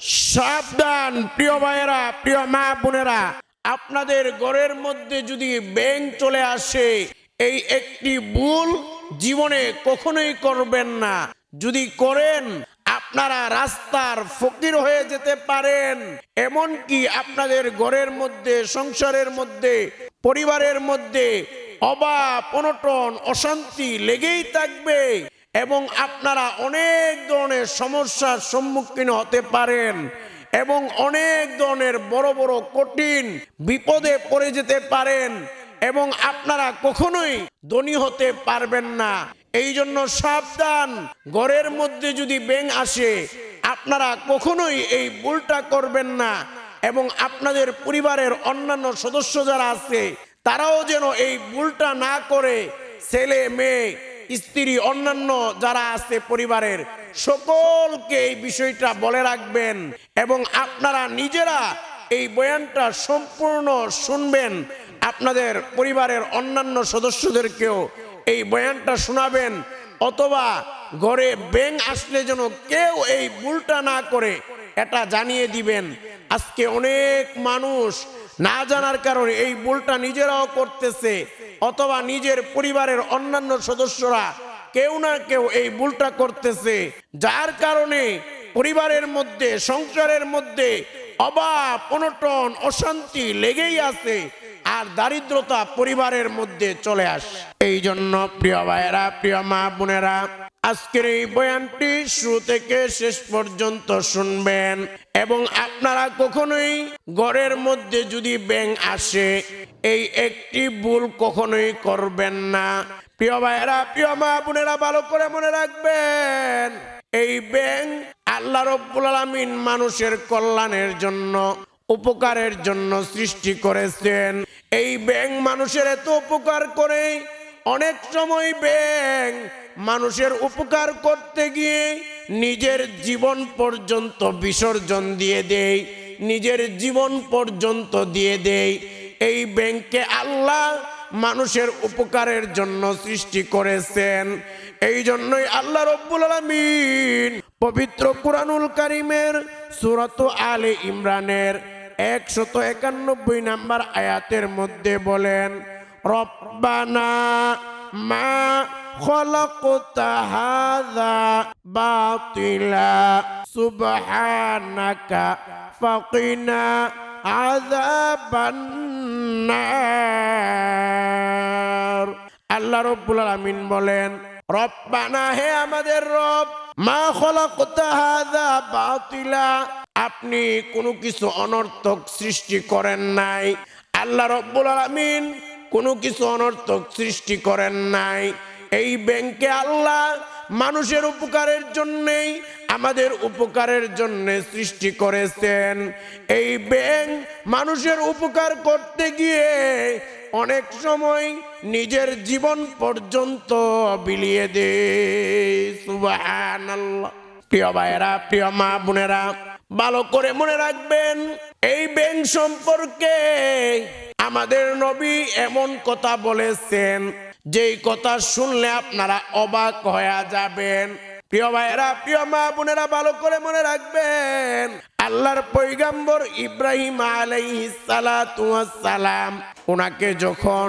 সাবধান, প্রিয় ভাইয়েরা, প্রিয় মা বোনেরা। আপনাদের ঘরের মধ্যে যদি ব্যাং চলে আসে, এই একটি ভুল জীবনে কখনোই করবেন না। যদি করেন, আপনারা রাস্তার ফকির হয়ে যেতে পারেন। এমনকি আপনাদের ঘরের মধ্যে, সংসারের মধ্যে, পরিবারের মধ্যে অভাব অনটন, অশান্তি লেগেই থাকবে। এবং আপনারা অনেক ধরনের সমস্যার সম্মুখীন হতে পারেন এবং অনেক ধরনের বড় বড় কঠিন বিপদে পড়ে যেতে পারেন এবং আপনারা কখনোই ধনী হতে পারবেন না। এই জন্য সাবধান, ঘরের মধ্যে যদি ব্যাং আসে, আপনারা কখনোই এই ভুলটা করবেন না এবং আপনাদের পরিবারের অন্যান্য সদস্য যারা আছে, তারাও যেন এই ভুলটা না করে, ছেলে, মেয়ে স্ত্রী, অন্যান্য যারা আছে পরিবারের, সকলকে এই বিষয়টা বলে রাখবেন এবং আপনারা নিজেরা এই বয়ানটা সম্পূর্ণ শুনবেন। আপনাদের পরিবারের অন্যান্য সদস্যদেরকেও এই বয়ানটা শোনাবেন, অথবা ঘরে ব্যাং আসলে যেন কেউ এই ভুলটা না করে, এটা জানিয়ে দিবেন। আজকে অনেক মানুষ না জানার কারণে এই ভুলটা নিজেরাও করতেছে। অথবা নিজের পরিবারের অন্যান্য সদস্যরা কেউ না কেউ এই ভুলটা করতেছে, যার কারণে পরিবারের মধ্যে, সংসারের মধ্যে অভাব, অনটন, অশান্তি লেগেই আছে আর দারিদ্রতা পরিবারের মধ্যে চলে আসে। এই জন্য প্রিয় ভাইয়েরা, প্রিয় মা বোনেরা আজকের এই বয়ানটি শুরু থেকে শেষ পর্যন্ত শুনবেন। এবং আপনারা কখনোই ঘরের মধ্যে যদি ব্যাং আসে, এই একটি ভুল কখনোই করবেন না। প্রিয় ভাইয়েরা, প্রিয় মা বোনেরা, ভালো করে মনে রাখবেন, এই ব্যাং আল্লাহ রব্বুল আলামিন মানুষের কল্যাণের জন্য, উপকারের জন্য সৃষ্টি করেছেন। এই ব্যাং মানুষের এত উপকার করে অনেক সময় ব্যাং মানুষের উপকার করতে গিয়ে নিজের জীবন পর্যন্ত বিসর্জন দিয়ে দেয় নিজের জীবন পর্যন্ত দিয়ে দেই। এই ব্যাংকে আল্লাহ মানুষের উপকারের জন্য সৃষ্টি করেছেন। এই জন্যই আল্লাহ রব্বুল আলামিন পবিত্র কুরআনুল কারিমের সুরত আলে ইমরানের একশত একানব্বই নাম্বার আয়াতের মধ্যে বলেন, রব্বানা মা خلقت هذا باطلا سبحانك فقنا عذاب النار আল্লাহ রব্বুল আলামিন বলেন রব্বানা হে আমাদের রব মা খলাকতা হাযা বাতিলা আপনি কোনো কিছু অনর্থক সৃষ্টি করেন নাই আল্লাহ রব্বুল আলামিন কোনো কিছু অনর্থক সৃষ্টি করেন নাই এই ব্যাংকে আল্লাহ মানুষের উপকারের জন্যেই আমাদের উপকারের জন্য সৃষ্টি করেছেন। এই ব্যাংক মানুষের উপকার করতে গিয়ে অনেক সময় নিজের জীবন পর্যন্ত বিলিয়ে দে প্রিয় ভাইয়েরা, প্রিয় মা বোনেরা, ভালো করে মনে রাখবেন, এই ব্যাংক সম্পর্কে আমাদের নবী এমন কথা বলেছেন যেই কথা শুনলে আপনারা অবাক হয়ে যাবেন। প্রিয় ভাইয়েরা, প্রিয় মা বোনেরা, ভালো করে মনে রাখবেন, আল্লাহর পৈগম্বর ইব্রাহিম আলাইসালাম ওনাকে যখন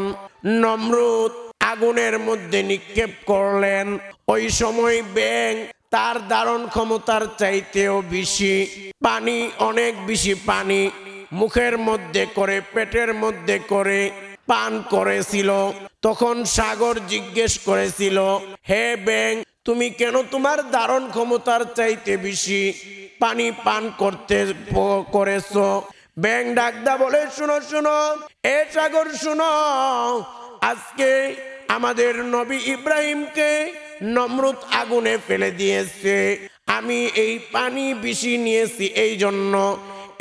নমরুদ আগুনের মধ্যে নিক্ষেপ করলেন, ওই সময় ব্যাং তার ধারণ ক্ষমতার চাইতেও বেশি, পানি, অনেক বেশি পানি মুখের মধ্যে করে, পেটের মধ্যে করে পান করেছিল। তখন সাগর জিজ্ঞেস করেছিল, হে ব্যাং, তুমি কেন তোমার ধারণ ক্ষমতার চাইতে বেশি পানি পান করতে করেছ? ব্যাং ডাকদা বলে, শুনো শুনো, এ সাগর, শুনো, আজকে আমাদের নবী ইব্রাহিমকে নমরুদ আগুনে ফেলে দিয়েছে। আমি এই পানি বেশি নিয়েছি, এই জন্য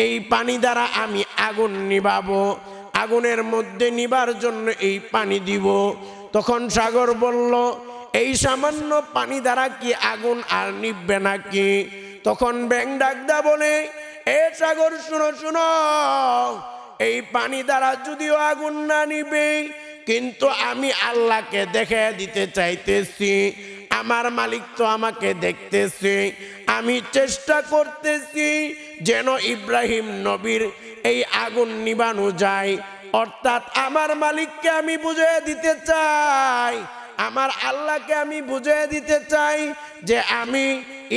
এই পানি দ্বারা আমি আগুন নিবাবো আগুনের মধ্যে নিবার জন্য এই পানি দিব। তখন সাগর বলল, এই সামান্য পানি দ্বারা কি আগুন আর নিববে নাকি? তখন ব্যাং ডাকদা বলে, এ সাগর, শুনো শুনো। এই পানি দ্বারা যদিও আগুন না নিবে, কিন্তু আমি আল্লাহকে দেখে দিতে চাইতেছি। আমার মালিক তো আমাকে দেখতেছে। আমি চেষ্টা করতেছি যেন ইব্রাহিম নবীর এই আগুন নিবানো যায়। অর্থাৎ আমার মালিককে আমি বুঝিয়ে দিতে চাই। আমার আল্লাহকে আমি বুঝিয়ে দিতে চাই যে আমি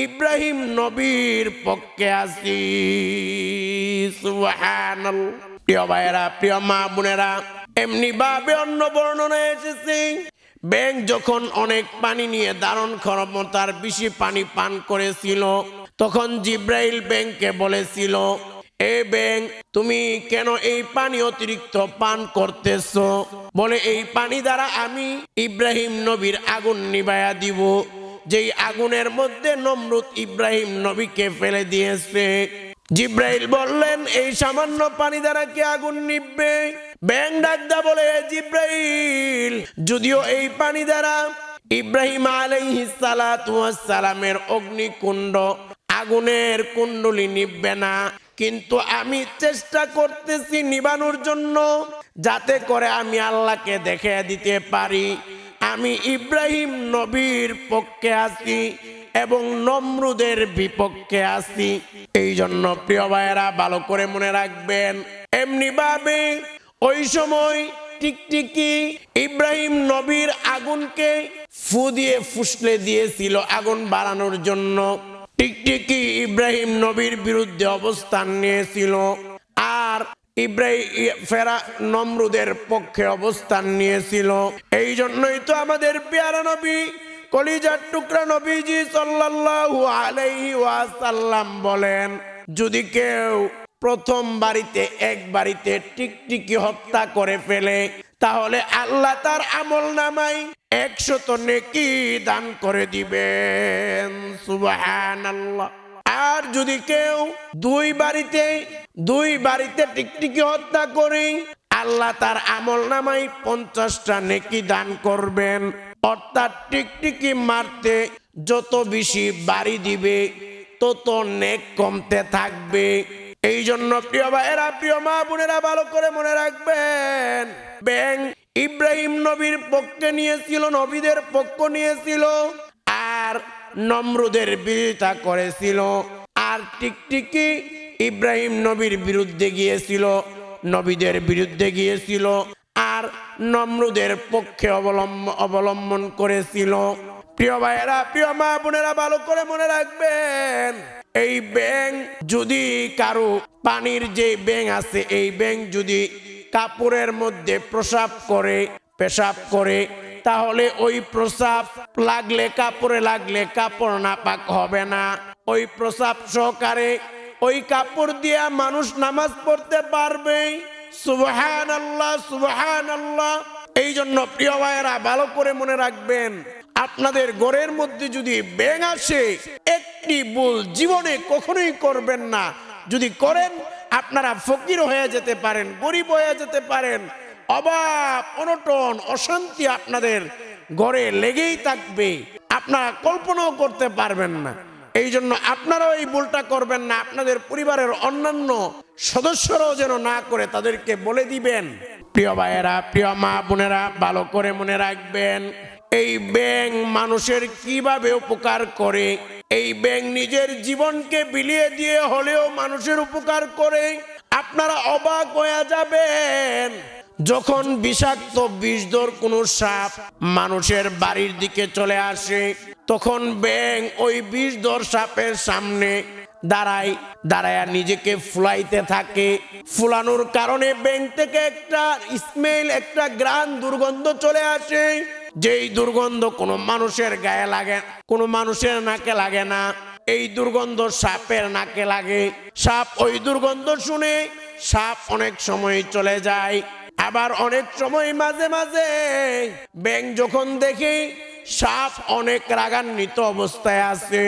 ইব্রাহিম নবীর পক্ষে আছি। প্রিয় ভাইয়েরা, প্রিয় মা বোনেরা এমনি ভাবে অন্য বর্ণনা এসেছে। ব্যাং যখন অনেক পানি নিয়ে দারুণ ক্ষমতার বেশি পানি পান করেছিল। তখন জিব্রাইল ব্যাংকে বলেছিল, এ ব্যাং তুমি কেন এই পানি অতিরিক্ত পান করতেছ? বলে, এই পানি দ্বারা আমি ইব্রাহিম নবীর আগুন নিবায়া দিব, যেই আগুনের মধ্যে নমরুদ ইব্রাহিম নবীকে ফেলে দিয়েছে। জিব্রাইল বললেন, এই সামান্য পানি দ্বারা কি আগুন নিববে? ব্যাং ডাকদা বলে জিব্রাইল, যদিও এই পানি দ্বারা ইব্রাহিম আলাইহিস সালাতু ওয়াস অগ্নিকুণ্ড আগুনের কুণ্ডলি নিববে না। কিন্তু আমি চেষ্টা করতেছি নিবানোর জন্য, যাতে করে আমি আল্লাহকে দেখে দিতে পারি। আমি ইব্রাহিম নবীর পক্ষে আছি এবং নমরুদের বিপক্ষে আছি। এই জন্য প্রিয় ভাইয়েরা, ভালো করে মনে রাখবেন এমনি ভাবে ওই সময় টিকটিকি ইব্রাহিম নবীর আগুনকে ফু দিয়ে ফুসলে দিয়েছিল আগুন বাড়ানোর জন্য। টিকটিকি ইব্রাহিম নবীর বিরুদ্ধে অবস্থান নিয়েছিল। আর ইব্রাহিম ফেরা নমরুদের পক্ষে অবস্থান নিয়েছিল। এই জন্যই তো আমাদের পেয়ারা নবী, কলিজার টুকরা নবীজি সাল্লাল্লাহু আলাইহি ওয়াসাল্লাম বলেন, যদি কেউ প্রথম বাড়িতে, এক বাড়িতে টিকটিকি হত্যা করে ফেলে, তাহলে আল্লাহ তার আমল নামাই একশত নেকি দান করে দিবেন। সুবাহান আল্লাহ আর যদি কেউ দুই বাড়িতে দুই বাড়িতে টিকটিকি হত্যা করে, আল্লাহ তার আমল নামাই পঞ্চাশটা নেকি দান করবেন। অর্থাৎ টিকটিকি মারতে যত বেশি বাড়ি দিবে, তত নেক কমতে থাকবে। এই জন্য প্রিয় ভাইয়েরা, প্রিয় মা বোনেরা, ভালো করে মনে রাখবেন। ব্যাং ইব্রাহিম নবীর পক্ষে নিয়েছিল, নবীদের পক্ষ নিয়েছিল, আর নমরুদের বিরোধিতা করেছিল, আর টিকটিকি ইব্রাহিম নবীর বিরুদ্ধে গিয়েছিল, নবীদের বিরুদ্ধে গিয়েছিল, আর নমরুদের পক্ষে অবলম্বন অবলম্বন করেছিল। প্রিয় ভাইয়েরা, প্রিয় মা বোনেরা, ভালো করে মনে রাখবেন। এই ব্যাং যদি কারও পানির যে ব্যাং আছে, এই ব্যাং যদি কাপড়ের মধ্যে প্রসাব করে, পেশাব করে, তাহলে ওই প্রসাব লাগলে কাপড়ে, লাগলে কাপড় নাপাক হবে না। ওই প্রসাব সহকারে ওই কাপড় দিয়া মানুষ নামাজ পড়তে পারবে। সুবহান আল্লাহ সুবহান আল্লাহ এই জন্য প্রিয় ভাইয়েরা, ভালো করে মনে রাখবেন আপনাদের ঘরের মধ্যে যদি ব্যাং আসে, একটি ভুল জীবনে কখনোই করবেন না। যদি করেন, আপনারা ফকির হয়ে যেতে পারেন, গরিব হয়ে যেতে পারেন। অভাব, অনটন, অশান্তি আপনাদের গড়ে লেগেই থাকবে। আপনারা কল্পনাও করতে পারবেন না। এই জন্য আপনারাও এই ভুলটা করবেন না। আপনাদের পরিবারের অন্যান্য সদস্যরাও যেন না করে তাদেরকে বলে দিবেন। প্রিয় ভাইয়েরা, প্রিয় মা বোনেরা, ভালো করে মনে রাখবেন। এই ব্যাং মানুষের কীভাবে উপকার করে? এই ব্যাং নিজের জীবনকে বিলিয়ে দিয়ে হলেও মানুষের উপকার করে। আপনারা অবাক হয়ে যাবেন। যখন বিষাক্ত বিষধর কোনো সাপ মানুষের বাড়ির দিকে চলে আসে, তখন ব্যাং ওই বিষধর সাপের সামনে দাঁড়ায় দাঁড়ায় নিজেকে ফুলাইতে থাকে। ফুলানোর কারণে ব্যাং থেকে একটা স্মেল একটা গ্রান, দুর্গন্ধ চলে আসে। যেই দুর্গন্ধ কোনো মানুষের গায়ে লাগে, কোনো মানুষের নাকে লাগে না, এই দুর্গন্ধ সাপের নাকে লাগে। সাপ ওই দুর্গন্ধ শুনে সাপ অনেক সময় চলে যায়, আবার অনেক সময় মাঝে মাঝে ব্যাং যখন দেখি, সাপ অনেক রাগান্বিত অবস্থায় আছে।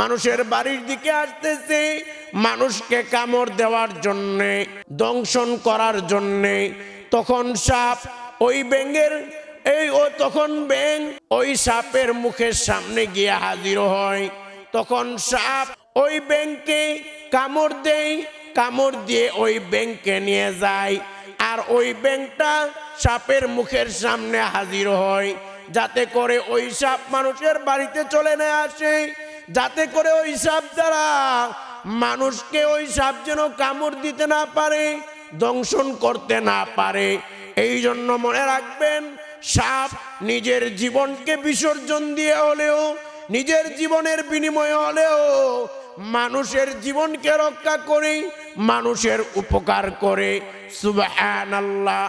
মানুষের বাড়ির দিকে আসতেছে, মানুষকে কামড় দেওয়ার জন্যে, দংশন করার জন্যে। তখন সাপ ওই ব্যাঙের এই ও তখন ব্যাং ওই সাপের মুখের সামনে গিয়ে হাজির হয়। তখন সাপ ওই ব্যাংকে কামড় দেয়, কামড় দিয়ে ওই ব্যাংকে নিয়ে যায়। আর ওই ব্যাংকটা সাপের মুখের সামনে হাজির হয়। যাতে করে ওই সাপ মানুষের বাড়িতে চলে না আসে। যাতে করে ওই সাপ দ্বারা মানুষকে ওই সাপ যেন কামড় দিতে না পারে, দংশন করতে না পারে। এই জন্য মনে রাখবেন সাপ নিজের জীবনকে বিসর্জন দিয়ে হলেও, নিজের জীবনের বিনিময়ে হলেও, মানুষের জীবনকে রক্ষা করে মানুষের উপকার করে। সুবাহান আল্লাহ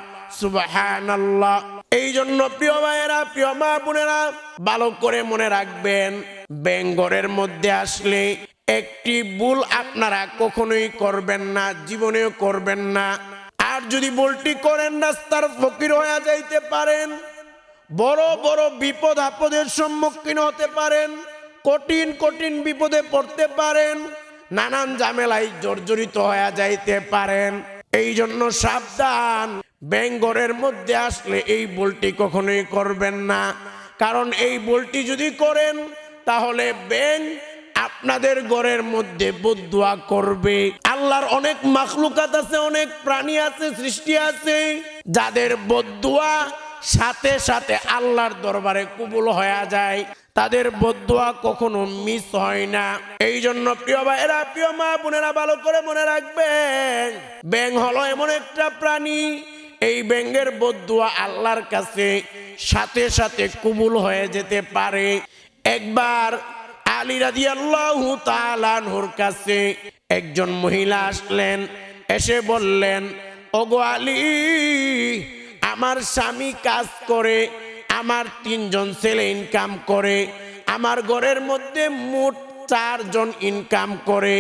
আল্লাহ এই জন্য প্রিয় ভাইয়েরা, প্রিয় মা বোনেরা, ভালো করে মনে রাখবেন বেঙ্গরের মধ্যে আসলে একটি ভুল আপনারা কখনোই করবেন না, জীবনেও করবেন না। যদি ভুলটি করেন রাস্তার ফকির হয়ে যাইতে পারেন। বড় বড় বিপদ আপদের সম্মুখীন হতে পারেন। কঠিন কঠিন বিপদে পড়তে পারেন। নানান ঝামেলায় জর্জরিত হয়ে যাইতে পারেন। এই জন্য সাবধান। বেঙ্গরের মধ্যে আসলে এই বলটি কখনোই করবেন না। কারণ এই বলটি যদি করেন, তাহলে ব্যাং আপনাদের ঘরের মধ্যে বদুয়া করবে। আল্লাহর অনেক মাখলুকাত আছে, অনেক প্রাণী আছে, সৃষ্টি আছে। যাদের বদুয়া সাথে সাথে আল্লাহর দরবারে কবুল হয়ে যায়, তাদের বদুয়া কখনো মিস হয় না। এই জন্য প্রিয় ভাইয়েরা, প্রিয় মা বোনেরা, ভালো করে মনে রাখবেন ব্যাং হলো এমন একটা প্রাণী। এই ব্যাঙ্গের বদুয়া আল্লাহর কাছে সাথে সাথে কবুল হয়ে যেতে পারে। একবার আলী রাজি আল্লাহ তালানহুর কাছে একজন মহিলা আসলেন, এসে বললেন, ওগো আলী, আমার স্বামী কাজ করে, আমার তিনজন ছেলে ইনকাম করে, আমার ঘরের মধ্যে মোট চারজন ইনকাম করে,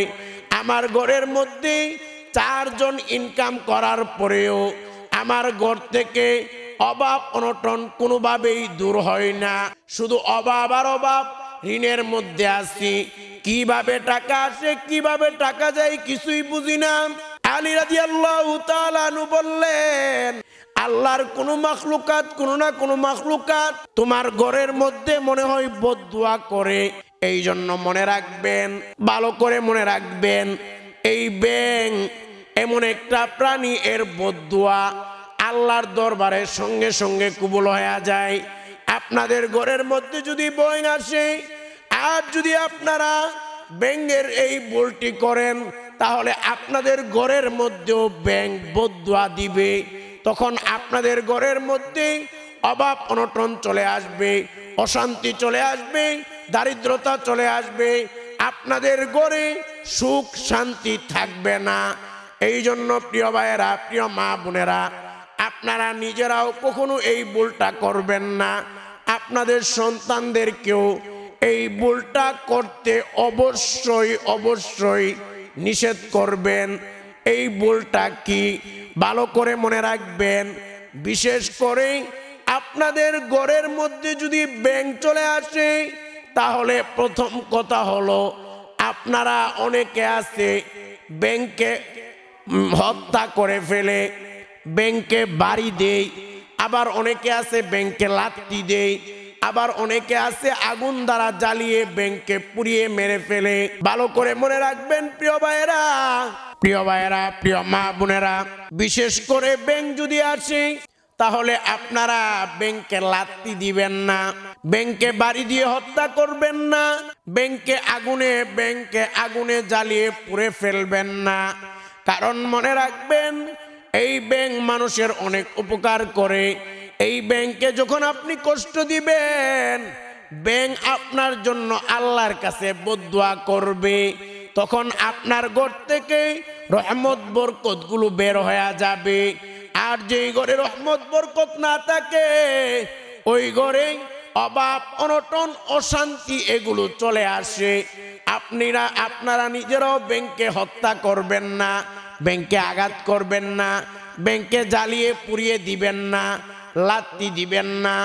আমার ঘরের মধ্যে চারজন ইনকাম করার পরেও আমার ঘর থেকে অভাব অনটন কোনোভাবেই দূর হয় না। শুধু অভাব আর অভাব ঋণের মধ্যে আছি। কীভাবে টাকা আসে, কীভাবে টাকা যায়, কিছুই বুঝি না। আলী রাজি আল্লাহ বললেন, আল্লাহর কোন মাখলুকাত, কোন না কোন মাখলুকাত তোমার ঘরের মধ্যে মনে হয় বদুয়া করে। এই জন্য মনে রাখবেন, ভালো করে মনে রাখবেন, এই ব্যাং এমন একটা প্রাণী, এর বদুয়া আল্লাহর দরবারের সঙ্গে সঙ্গে কুবুল হয়ে যায়। আপনাদের ঘরের মধ্যে যদি বই আসে আর যদি আপনারা ব্যাঙ্গের এই বলটি করেন, তাহলে আপনাদের ঘরের মধ্যেও ব্যাংক বদুয়া দিবে। তখন আপনাদের ঘরের মধ্যে অভাব অনটন চলে আসবে, অশান্তি চলে আসবে, দারিদ্রতা চলে আসবে। আপনাদের ঘরে সুখ শান্তি থাকবে না। এই জন্য প্রিয় ভাইয়েরা, প্রিয় মা বোনেরা, আপনারা নিজেরাও কখনো এই ভুলটা করবেন না। আপনাদের সন্তানদেরকেও এই ভুলটা করতে অবশ্যই অবশ্যই নিষেধ করবেন। এই ভুলটা কি ভালো করে মনে রাখবেন? বিশেষ করে আপনাদের ঘরের মধ্যে যদি ব্যাংক চলে আসে, তাহলে প্রথম কথা হলো, আপনারা অনেকে আছে, ব্যাংকে হত্যা করে ফেলে, ব্যাংকে বাড়ি দেয়, আবার অনেকে আছে ব্যাংকে লাত্তি দেই আবার অনেকে আছে আগুন দ্বারা জ্বালিয়ে ব্যাংকে পুড়িয়ে মেরে ফেলে। ভালো করে মনে রাখবেন, প্রিয় ভাইয়েরা। প্রিয় ভাইয়েরা, প্রিয় মা বোনেরা, বিশেষ করে ব্যাংক যদি আসে, তাহলে আপনারা ব্যাংকে লাত্তি দিবেন না, ব্যাংকে বাড়ি দিয়ে হত্যা করবেন না, ব্যাংকে আগুনে ব্যাংকে আগুনে জ্বালিয়ে পুড়ে ফেলবেন না। কারণ মনে রাখবেন, এই ব্যাংক মানুষের অনেক উপকার করে। এই ব্যাংকে যখন আপনি কষ্ট দিবেন, ব্যাংক আপনার জন্য আল্লাহর কাছে বদুয়া করবে। তখন আপনার ঘর থেকে রহমত, বরকতগুলো বের হয়ে যাবে। আর যেই ঘরে রহমত, বরকত না থাকে, ওই ঘরে অভাব, অনটন, অশান্তি এগুলো চলে আসে। আপনিরা, আপনারা নিজেরাও ব্যাংকে হত্যা করবেন না, ব্যাংকে আঘাত করবেন না, ব্যাংকে জ্বালিয়ে পুড়িয়ে দিবেন না। লাত্তি দিবেন না।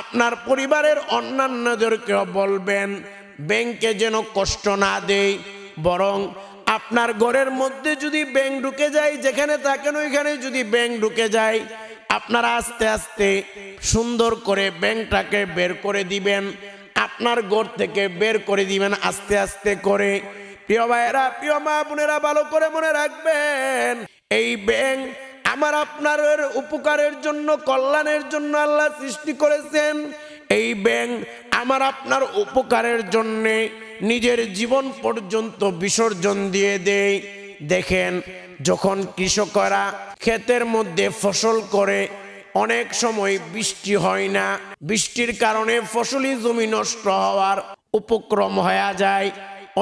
আপনার পরিবারের অন্যান্যদেরকেও বলবেন, ব্যাংকে যেন কষ্ট না দেয়। বরং আপনার ঘরের মধ্যে যদি ব্যাংক ঢুকে যায়, যেখানে থাকেন ওইখানে যদি ব্যাংক ঢুকে যায়, আপনারা আস্তে আস্তে সুন্দর করে ব্যাংকটাকে বের করে দিবেন। আপনার ঘর থেকে বের করে দিবেন আস্তে আস্তে করে। প্রিয় ভাইয়েরা, প্রিয় মা বোনেরা, ভালো করে মনে রাখবেন, এই ব্যাংক আমার আপনার উপকারের জন্য, কল্যাণের জন্য আল্লাহ সৃষ্টি করেছেন। এই ব্যাং আমার আপনার উপকারের জন্যে নিজের জীবন পর্যন্ত বিসর্জন দিয়ে দেয়। দেখেন, যখন কৃষকরা ক্ষেতের মধ্যে ফসল করে, অনেক সময় বৃষ্টি হয় না। বৃষ্টির কারণে ফসলি জমি নষ্ট হওয়ার উপক্রম হয়ে যায়।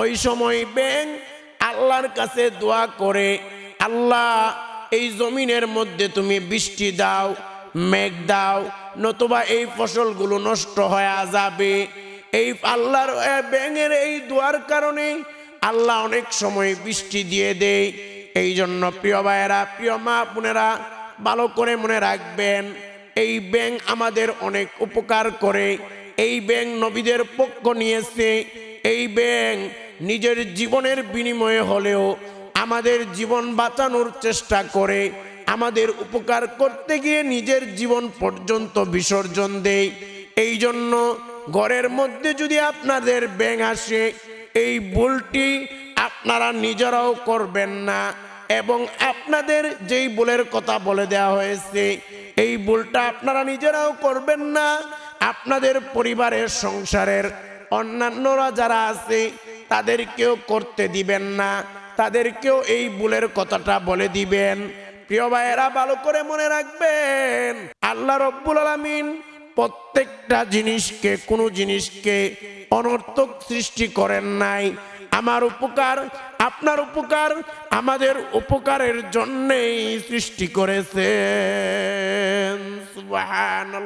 ওই সময় ব্যাং আল্লাহর কাছে দোয়া করে, আল্লাহ এই জমিনের মধ্যে তুমি বৃষ্টি দাও, মেঘ দাও, নতুবা এই ফসলগুলো নষ্ট হয়ে যাবে। এই আল্লাহর ব্যাঙের এই দোয়ার কারণে আল্লাহ অনেক সময় বৃষ্টি দিয়ে দেয়। এই জন্য প্রিয় ভাইয়েরা, প্রিয় মা বোনেরা, ভালো করে মনে রাখবেন, এই ব্যাং আমাদের অনেক উপকার করে। এই ব্যাং নবীদের পক্ষ নিয়েছে। এই ব্যাং নিজের জীবনের বিনিময়ে হলেও আমাদের জীবন বাঁচানোর চেষ্টা করে, আমাদের উপকার করতে গিয়ে নিজের জীবন পর্যন্ত বিসর্জন দেয় এই জন্য ঘরের মধ্যে যদি আপনাদের ব্যাং আসে, এই ভুলটি আপনারা নিজেরাও করবেন না। এবং আপনাদের যেই ভুলের কথা বলে দেওয়া হয়েছে, এই ভুলটা আপনারা নিজেরাও করবেন না। আপনাদের পরিবারের, সংসারের অন্যান্যরা যারা আছে, তাদেরকেও করতে দিবেন না। তাদেরকেও এই ভুলের কথাটা বলে দিবেন। প্রিয় ভাইয়েরা, ভালো করে মনে রাখবেন, আল্লাহ রব্বুল আলমিন প্রত্যেকটা জিনিসকে, কোনো জিনিসকে অনর্থক সৃষ্টি করেন নাই। আমার উপকার আপনার উপকার, আমাদের উপকারের জন্যেই সৃষ্টি সুবহানাল্লাহ।